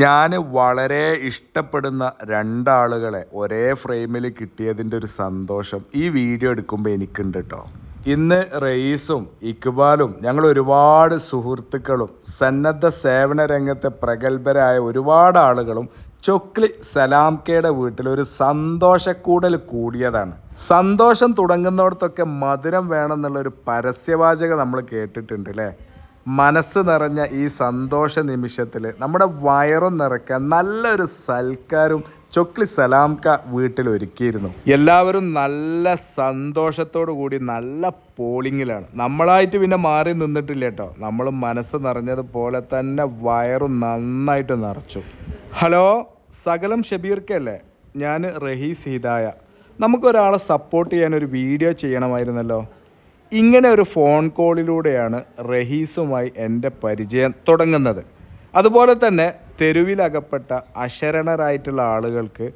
ഞാൻ വളരെ ഇഷ്ടപ്പെടുന്ന രണ്ടാളുകളെ ഒരേ ഫ്രെയിമിൽ കിട്ടിയതിന്റെ ഒരു സന്തോഷം ഈ വീഡിയോ എടുക്കുമ്പോൾ എനിക്കുണ്ട് കേട്ടോ ഇന്ന് റയീസും ഇക്ബാലും ഞങ്ങൾ ഒരുപാട് സുഹൃത്തുക്കളും സന്നദ്ധ സേവന രംഗത്തെ പ്രഗത്ഭരായ ഒരുപാട് ആളുകളും ചൊക്ലി സലാംകയുടെ വീട്ടിൽ ഒരു സന്തോഷക്കൂടൽ കൂടിയതാണ്. സന്തോഷം തുടങ്ങുന്നിടത്തൊക്കെ മധുരം വേണമെന്നുള്ളൊരു പരസ്യവാചകം നമ്മൾ കേട്ടിട്ടുണ്ട് അല്ലേ മനസ്സ് നിറഞ്ഞ ഈ സന്തോഷ നിമിഷത്തിൽ നമ്മുടെ വയറും നിറയ്ക്കാൻ നല്ലൊരു സൽക്കാരും ചൊക്ലി സലാംക വീട്ടിൽ ഒരുക്കിയിരുന്നു. എല്ലാവരും നല്ല സന്തോഷത്തോടു കൂടി നല്ല പോളിങ്ങിലാണ്. നമ്മളായിട്ട് പിന്നെ മാറി നിന്നിട്ടില്ല കേട്ടോ. നമ്മൾ മനസ്സ് നിറഞ്ഞതുപോലെ തന്നെ വയറും നന്നായിട്ട് നിറച്ചു. ഹലോ സകലം ഷബീർക്കല്ലേ? ഞാൻ റഹീസ് ഹിദായ. നമുക്കൊരാളെ സപ്പോർട്ട് ചെയ്യാൻ ഒരു വീഡിയോ ചെയ്യണമായിരുന്നല്ലോ. ഇങ്ങനെ ഒരു ഫോൺ കോളിലൂടെയാണ് റഹീസുമായി എന്റെ പരിചയം തുടങ്ങുന്നത്. അതുപോലെ തന്നെ തെരുവിലകപ്പെട്ട അശരണരായിട്ടുള്ള ആളുകൾക്ക്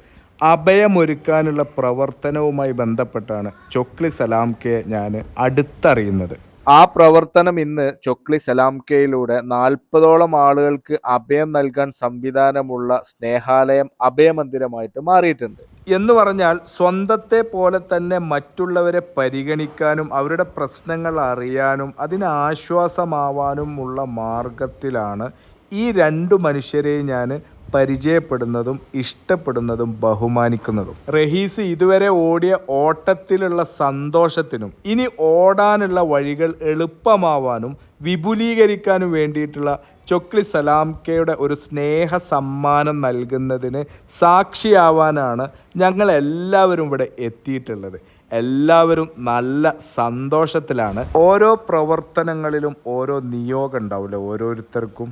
അഭയമൊരുക്കാനുള്ള പ്രവർത്തനവുമായി ബന്ധപ്പെട്ടാണ് ചൊക്ലി സലാംകെ ഞാൻ അടുത്തറിയുന്നത്. ആ പ്രവർത്തനം ഇന്ന് ചൊക്ലി സലാംകയിലൂടെ നാൽപ്പതോളം ആളുകൾക്ക് അഭയം നൽകാൻ സംവിധാനമുള്ള സ്നേഹാലയം അഭയമന്ദിരമായിട്ട് മാറിയിട്ടുണ്ട്. എന്ന് പറഞ്ഞാൽ സ്വന്തത്തെ പോലെ തന്നെ മറ്റുള്ളവരെ പരിഗണിക്കാനും അവരുടെ പ്രശ്നങ്ങൾ അറിയാനും അതിന് ആശ്വാസമാവാനുമുള്ള മാർഗത്തിലാണ് ഈ രണ്ടു മനുഷ്യരെയും ഞാൻ പരിചയപ്പെടുന്നതും ഇഷ്ടപ്പെടുന്നതും ബഹുമാനിക്കുന്നതും. റഹീസ് ഇതുവരെ ഓടിയ ഓട്ടത്തിലുള്ള സന്തോഷത്തിനും ഇനി ഓടാനുള്ള വഴികൾ എളുപ്പമാവാനും വിപുലീകരിക്കാനും വേണ്ടിയിട്ടുള്ള ചൊക്ലി സലാംകയുടെ ഒരു സ്നേഹ സമ്മാനം നൽകുന്നതിന് സാക്ഷിയാവാനാണ് ഞങ്ങൾ എല്ലാവരും ഇവിടെ എത്തിയിട്ടുള്ളത്. എല്ലാവരും നല്ല സന്തോഷത്തിലാണ്. ഓരോ പ്രവർത്തനങ്ങളിലും ഓരോ നിയോഗം ഉണ്ടാവില്ല ഓരോരുത്തർക്കും?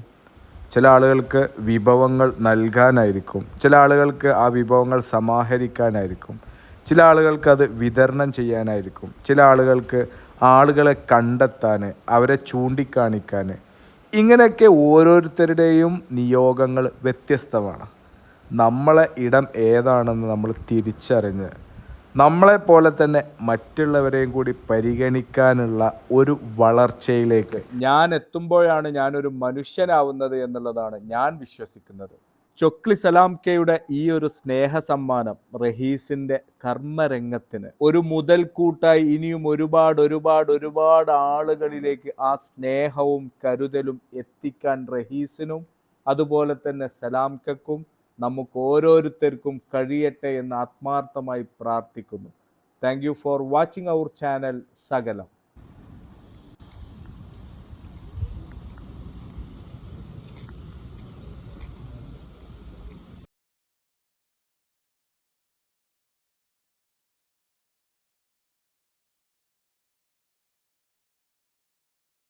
ചില ആളുകൾക്ക് വിഭവങ്ങൾ നൽകാനായിരിക്കും. ചില ആളുകൾക്ക് ആ വിഭവങ്ങൾ സമാഹരിക്കാനായിരിക്കും. ചില ആളുകൾക്ക് അത് വിതരണം ചെയ്യാനായിരിക്കും. ചില ആളുകൾക്ക് ആളുകളെ കണ്ടെത്താൻ അവരെ ചൂണ്ടിക്കാണിക്കാൻ ഇങ്ങനെയൊക്കെ ഓരോരുത്തരുടെയും നിയോഗങ്ങൾ വ്യത്യസ്തമാണ്. നമ്മളെ ഇടം ഏതാണെന്ന് നമ്മൾ തിരിച്ചറിഞ്ഞ് നമ്മളെപ്പോലെ തന്നെ മറ്റുള്ളവരെയും കൂടി പരിഗണിക്കാനുള്ള ഒരു വളർച്ചയിലേക്ക് ഞാൻ എത്തുമ്പോഴാണ് ഞാനൊരു മനുഷ്യനാവുന്നത് എന്നുള്ളതാണ് ഞാൻ വിശ്വസിക്കുന്നത്. ചൊക്ലി സലാംകയുടെ ഈ ഒരു സ്നേഹ സമ്മാനം റഹീസിന്റെ കർമ്മരംഗത്തിന് ഒരു മുതൽക്കൂട്ടായി ഇനിയും ഒരുപാട് ഒരുപാട് ഒരുപാട് ആളുകളിലേക്ക് ആ സ്നേഹവും കരുതലും എത്തിക്കാൻ റഹീസിനും അതുപോലെ തന്നെ സലാംക്കും നമുക്ക് ഓരോരുത്തർക്കും കഴിയട്ടെ എന്ന് ആത്മാർത്ഥമായി പ്രാർത്ഥിക്കുന്നു. Thank you for watching our channel Sakalam